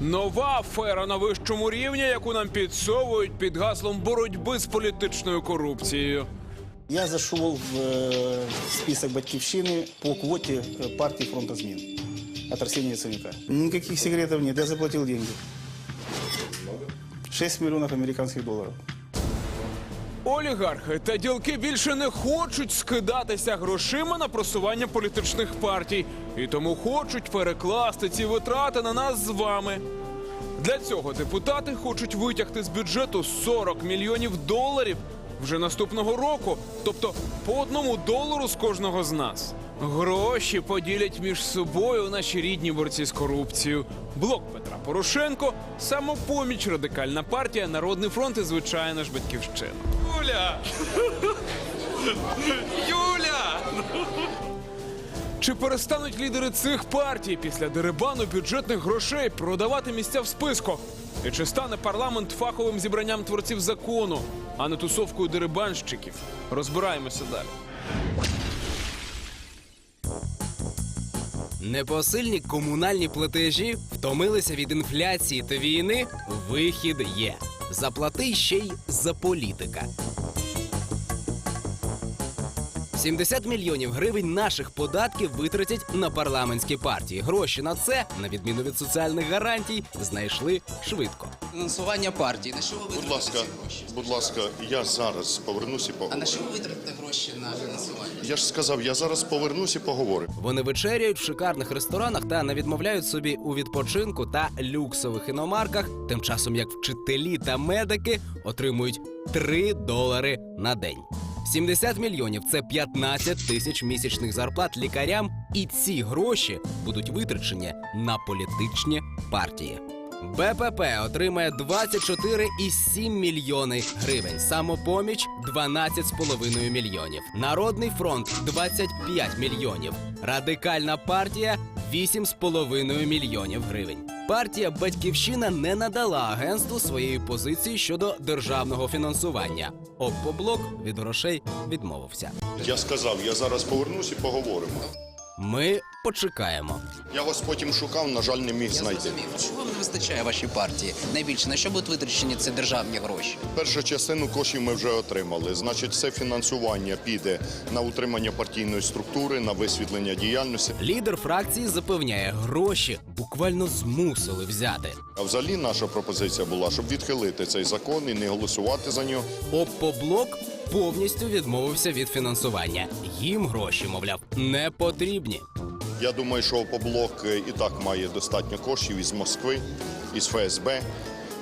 Нова афера на вищому рівні, яку нам підсовують під гаслом боротьби з політичною корупцією. Я зашел в э, список «Батьківщины» по квоте э, партии «Фронта змін» от Арсения Яценюка. Никаких секретов нет, я заплатил деньги. 6 миллионов американских долларов. Олігархи та ділки більше не хочуть скидатися грошима на просування політичних партій і тому хочуть перекласти ці витрати на нас з вами. Для цього депутати хочуть витягти з бюджету 40 мільйонів доларів вже наступного року, тобто по одному долару з кожного з нас. Гроші поділять між собою наші рідні борці з корупцією. Блок Петра Порошенко, самопоміч, радикальна партія, Народний фронт і звичайно ж батьківщина. Юля! Юля! Чи перестануть лідери цих партій після дерибану бюджетних грошей продавати місця в списку? І чи стане парламент фаховим зібранням творців закону, а не тусовкою дерибанщиків? Розбираємося далі. Непосильні комунальні платежі втомилися від інфляції та війни. Вихід є. Заплати ще й за політика. 70 мільйонів гривень наших податків витратять на парламентські партії. Гроші на це, на відміну від соціальних гарантій, знайшли швидко. Фінансування партії. На що ви Будь ласка, ці гроші? будь ласка, я зараз повернусь і А на що ви витратите гроші на фінансування? Я ж сказав, я зараз повернусь і поговорю. Вони вечеряють в шикарних ресторанах та не відмовляють собі у відпочинку та люксових іномарках, тим часом як вчителі та медики отримують 3 долари на день. 70 мільйонів це 15 тисяч місячних зарплат лікарям, і ці гроші будуть витрачені на політичні партії. БПП отримає 24,7 мільйони гривень. Самопоміч 12,5 мільйонів. Народний фронт 25 мільйонів. Радикальна партія 8,5 мільйонів гривень. Партія Батьківщина не надала агентству своєї позиції щодо державного фінансування. Оппоблок від грошей відмовився. Я сказав, я зараз повернусь і поговоримо. Ми почекаємо. Я вас потім шукав, на жаль, не міг Я знайти. зрозумів. Чого вам не вистачає вашій партії? Найбільше на що будуть витрачені ці державні гроші? Першу частину коштів ми вже отримали. Значить, це фінансування піде на утримання партійної структури, на висвітлення діяльності. Лідер фракції запевняє, гроші буквально змусили взяти. А взагалі наша пропозиція була, щоб відхилити цей закон і не голосувати за нього. Оппоблок повністю відмовився від фінансування. Їм гроші, мовляв, не потрібні. Я думаю, що Опоблок і так має достатньо коштів із Москви, із ФСБ.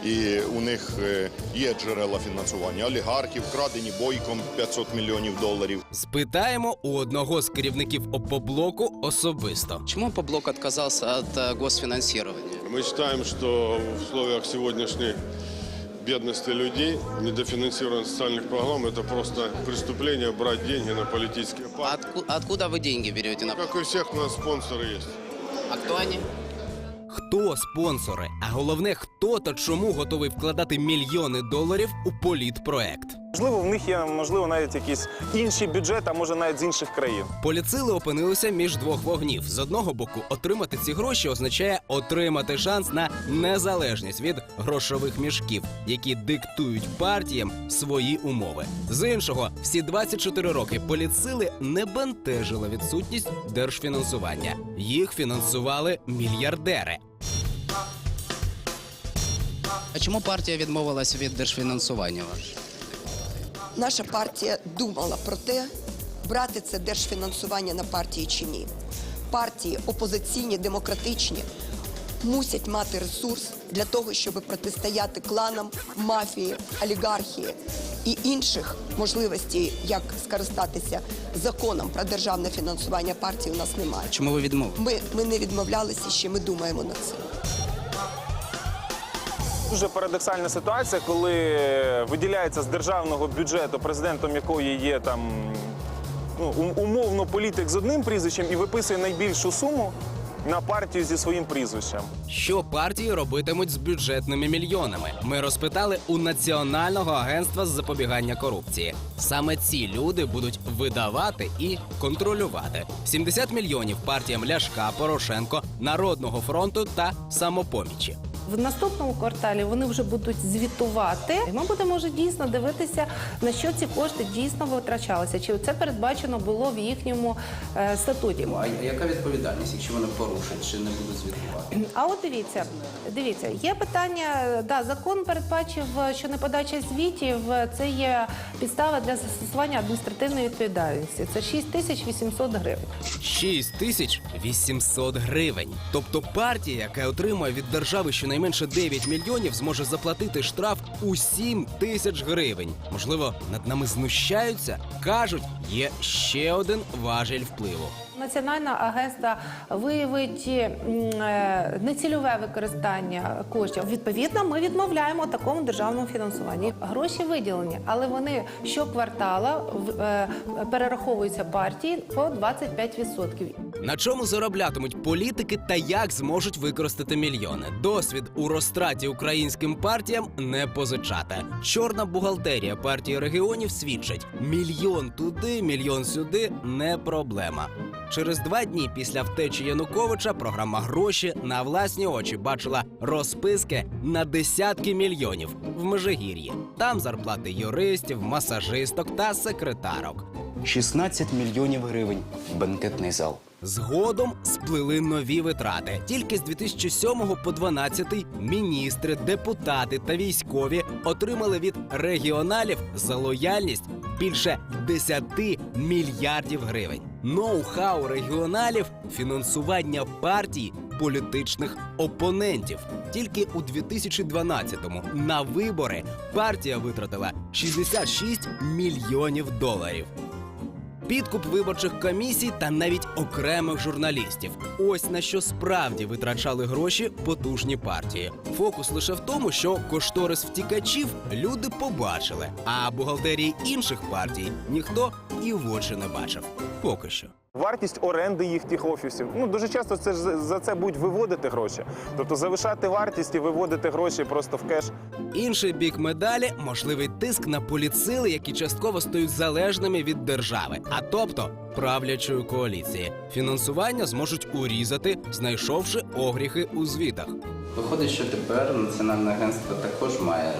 І у них е, є джерела фінансування олігархів, вкрадені бойком 500 мільйонів доларів. Спитаємо у одного з керівників Опоблоку особисто. Чому Поблок відказався від е, госфінансування? Мы считаем, что в условиях сегодняшней бедности людей, недофинансирования социальных программ, это просто преступление брать деньги на политические А партии. отку- откуда вы деньги берете на Как у всех у нас спонсоры есть. А хто вони? Хто спонсори? А головне, хто та чому готовий вкладати мільйони доларів у політпроект? Можливо, в них є можливо навіть якийсь інший бюджет, а може навіть з інших країн. Поліцили опинилися між двох вогнів. З одного боку, отримати ці гроші означає отримати шанс на незалежність від грошових мішків, які диктують партіям свої умови. З іншого, всі 24 роки поліцили не бентежила відсутність держфінансування. Їх фінансували мільярдери. А чому партія відмовилась від держфінансування? Наша партія думала про те, брати це держфінансування на партії чи ні. Партії опозиційні, демократичні мусять мати ресурс для того, щоб протистояти кланам, мафії, олігархії і інших можливостей, як скористатися законом про державне фінансування партії, у нас немає. Чому ви відмовились? Ми, ми не відмовлялися ще, ми думаємо над цим. Дуже парадоксальна ситуація, коли виділяється з державного бюджету, президентом якої є там ну, умовно політик з одним прізвищем і виписує найбільшу суму. на партію зі своїм прізвищем. Що партії робитимуть з бюджетними мільйонами? Ми розпитали у Національного агентства з запобігання корупції. Саме ці люди будуть видавати і контролювати 70 мільйонів партіям Ляшка, Порошенко, Народного фронту та самопомічі. В наступному кварталі вони вже будуть звітувати. І Ми будемо вже дійсно дивитися, на що ці кошти дійсно витрачалися. Чи це передбачено було в їхньому е, статуті? А яка відповідальність, якщо вони порушать чи не будуть звітувати? А от дивіться, дивіться, є питання. Да, закон передбачив, що неподача звітів е, це є підстава для застосування адміністративної відповідальності. Це 6 тисяч 800 гривень. 6800 гривень. Тобто партія, яка отримує від держави щонайменше 9 мільйонів, зможе заплатити штраф у 7 тисяч гривень. Можливо, над нами знущаються? Кажуть, є ще один важіль впливу. Національне агентство виявить е, нецільове використання коштів. Відповідно, ми відмовляємо такому державному фінансуванні. Гроші виділені, але вони щоквартала е, перераховуються партії по 25%. На чому зароблятимуть політики та як зможуть використати мільйони? Досвід у розтраті українським партіям не позичати. Чорна бухгалтерія партії регіонів свідчить: мільйон туди, мільйон сюди не проблема. Через два дні після втечі Януковича програма гроші на власні очі бачила розписки на десятки мільйонів в Межигір'ї. Там зарплати юристів, масажисток та секретарок. 16 мільйонів гривень. Бенкетний зал. Згодом сплили нові витрати. Тільки з 2007 по 2012 міністри, депутати та військові отримали від регіоналів за лояльність більше 10 мільярдів гривень. Ноу-хау регіоналів фінансування партій політичних опонентів. Тільки у 2012-му на вибори партія витратила 66 мільйонів доларів. Підкуп виборчих комісій та навіть окремих журналістів. Ось на що справді витрачали гроші потужні партії. Фокус лише в тому, що кошторис втікачів люди побачили, а бухгалтерії інших партій ніхто і в очі не бачив. Поки що. Вартість оренди їх тих офісів. Ну дуже часто це ж за- це будуть виводити гроші. Тобто завишати вартість і виводити гроші просто в кеш. Інший бік медалі можливий тиск на політсили, які частково стають залежними від держави, а тобто правлячої коаліції. Фінансування зможуть урізати, знайшовши огріхи у звітах. Виходить, що тепер національне агентство також має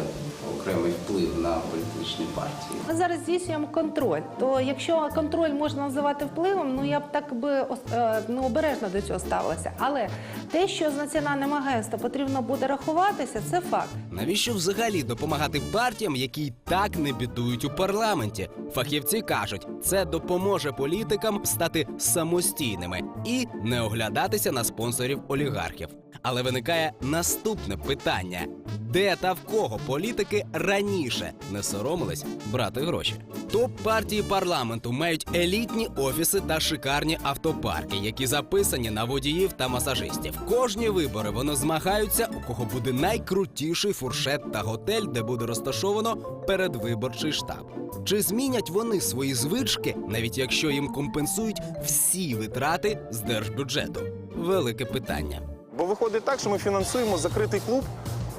окремий вплив на політичні партії. Ми зараз здійснюємо контроль. То якщо контроль можна називати впливом, ну я б так би е, ну, обережно до цього ставилася. Але те, що з національним агентством потрібно буде рахуватися, це факт. Навіщо взагалі допомагати партіям, які й так не бідують у парламенті? Фахівці кажуть, це допоможе політикам стати самостійними і не оглядатися на спонсорів олігархів. Але виникає наступне питання: де та в кого політики раніше не соромились брати гроші? Топ партії парламенту мають елітні офіси та шикарні автопарки, які записані на водіїв та масажистів. Кожні вибори вони змагаються, у кого буде найкрутіший фуршет та готель, де буде розташовано передвиборчий штаб. Чи змінять вони свої звички, навіть якщо їм компенсують всі витрати з держбюджету? Велике питання. Бо виходить так, що ми фінансуємо закритий клуб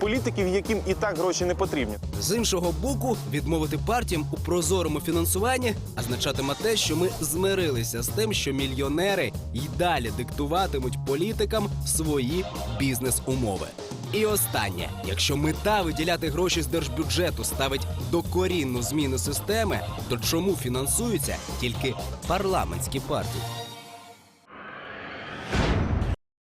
політиків, яким і так гроші не потрібні. З іншого боку, відмовити партіям у прозорому фінансуванні означатиме те, що ми змирилися з тим, що мільйонери й далі диктуватимуть політикам свої бізнес-умови. І останнє, якщо мета виділяти гроші з держбюджету ставить докорінну зміну системи, то чому фінансуються тільки парламентські партії?